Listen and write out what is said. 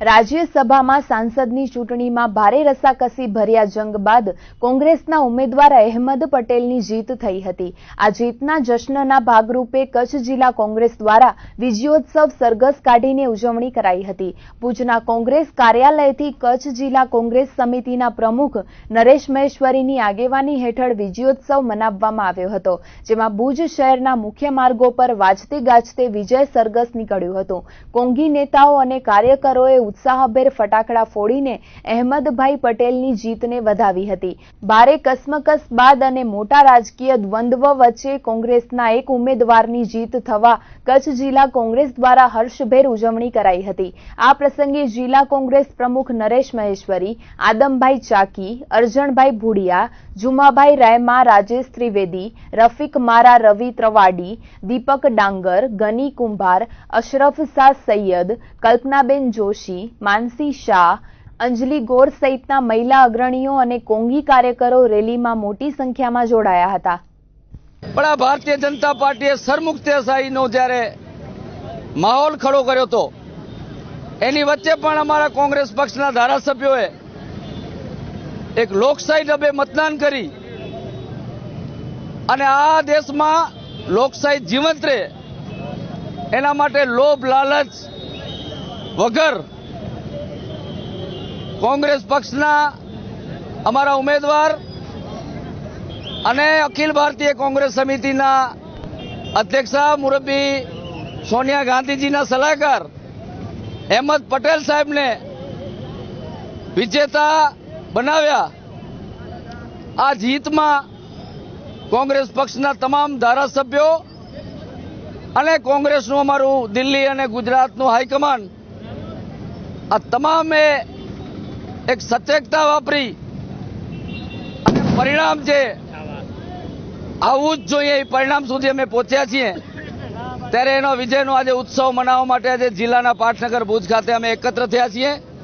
રાજ્યસભામાં સાંસદની ચૂંટણીમાં ભારે રસાકસી ભર્યા જંગ બાદ કોંગ્રેસના ઉમેદવાર અહેમદ પટેલની જીત થઈ હતી. આ જીતના જશ્નના ભાગરૂપે કચ્છ જિલ્લા કોંગ્રેસ દ્વારા વિજયોત્સવ સરઘસ કાઢીને ઉજવણી કરાઈ હતી. ભુજના કોંગ્રેસ કાર્યાલયથી કચ્છ જિલ્લા કોંગ્રેસ સમિતિના પ્રમુખ નરેશ મહેશ્વરીની આગેવાની હેઠળ વિજયોત્સવ મનાવવામાં આવ્યો હતો, જેમાં ભુજ શહેરના મુખ્ય માર્ગો પર વાજતે ગાજતે વિજય સરઘસ નીકળ્યું હતું. કોંગી નેતાઓ અને કાર્યકરોએ ઉત્સાહભેર ફટાકડા ફોડીને અહેમદભાઈ પટેલની જીતને વધાવી હતી. ભારે કસમકસ બાદ અને મોટા રાજકીય દ્વંદ્વ વચ્ચે કોંગ્રેસના એક ઉમેદવારની જીત થવા કચ્છ જિલ્લા કોંગ્રેસ દ્વારા હર્ષભેર ઉજવણી કરાઈ હતી. આ પ્રસંગે જિલ્લા કોંગ્રેસ પ્રમુખ નરેશ મહેશ્વરી, આદમભાઈ ચાકી, અર્જણભાઈ ભુડિયા, જુમાભાઈ રાયમા, રાજેશ ત્રિવેદી, રફીક મારા, રવિ ત્રવાડી, દીપક ડાંગર, ગની કુંભાર, અશરફ શાહ સૈયદ, કલ્પનાબેન જોશી માનસી શાહ, અંજલિ ગોર સહિતના મહિલા અગ્રણીઓ અને કોંગી કાર્યકરો રેલીમાં મોટી સંખ્યામાં જોડાયા હતા. પણ આ ભારતીય જનતા પાર્ટીએ સરમુખત્યાશાહીનો જ્યારે માહોલ ખડો કર્યો હતો, એની વચ્ચે પણ અમારા કોંગ્રેસ પક્ષના ધારાસભ્યોએ એક લોકશાહી ઢબે મતદાન કરી અને આ દેશમાં લોકશાહી જીવંત રહે, એના માટે લોભ, લાલચ વગર કોંગ્રેસ પક્ષના અમારા ઉમેદવાર અને અખિલ ભારતીય કોંગ્રેસ સમિતિના અધ્યક્ષા મુરબ્બી સોનિયા ગાંધીજીના સલાહકાર અહેમદ પટેલ સાહેબને વિજેતા બનાવ્યા. આ જીતમાં કોંગ્રેસ પક્ષના તમામ ધારાસભ્યો અને કોંગ્રેસનું અમારું દિલ્હી અને ગુજરાતનું હાઈકમાન્ડ. આ તમામે એક સચેતતા વાપરી. અને પરિણામ છે, આવું જ જોઈએ, એ પરિણામ સુધી અમે પહોંચ્યા છીએ. ત્યારે એનો વિજયનો આજે ઉત્સવ મનાવવા માટે આજે જિલ્લાના પાટનગર ભુજ ખાતે અમે એકત્ર થયા છીએ.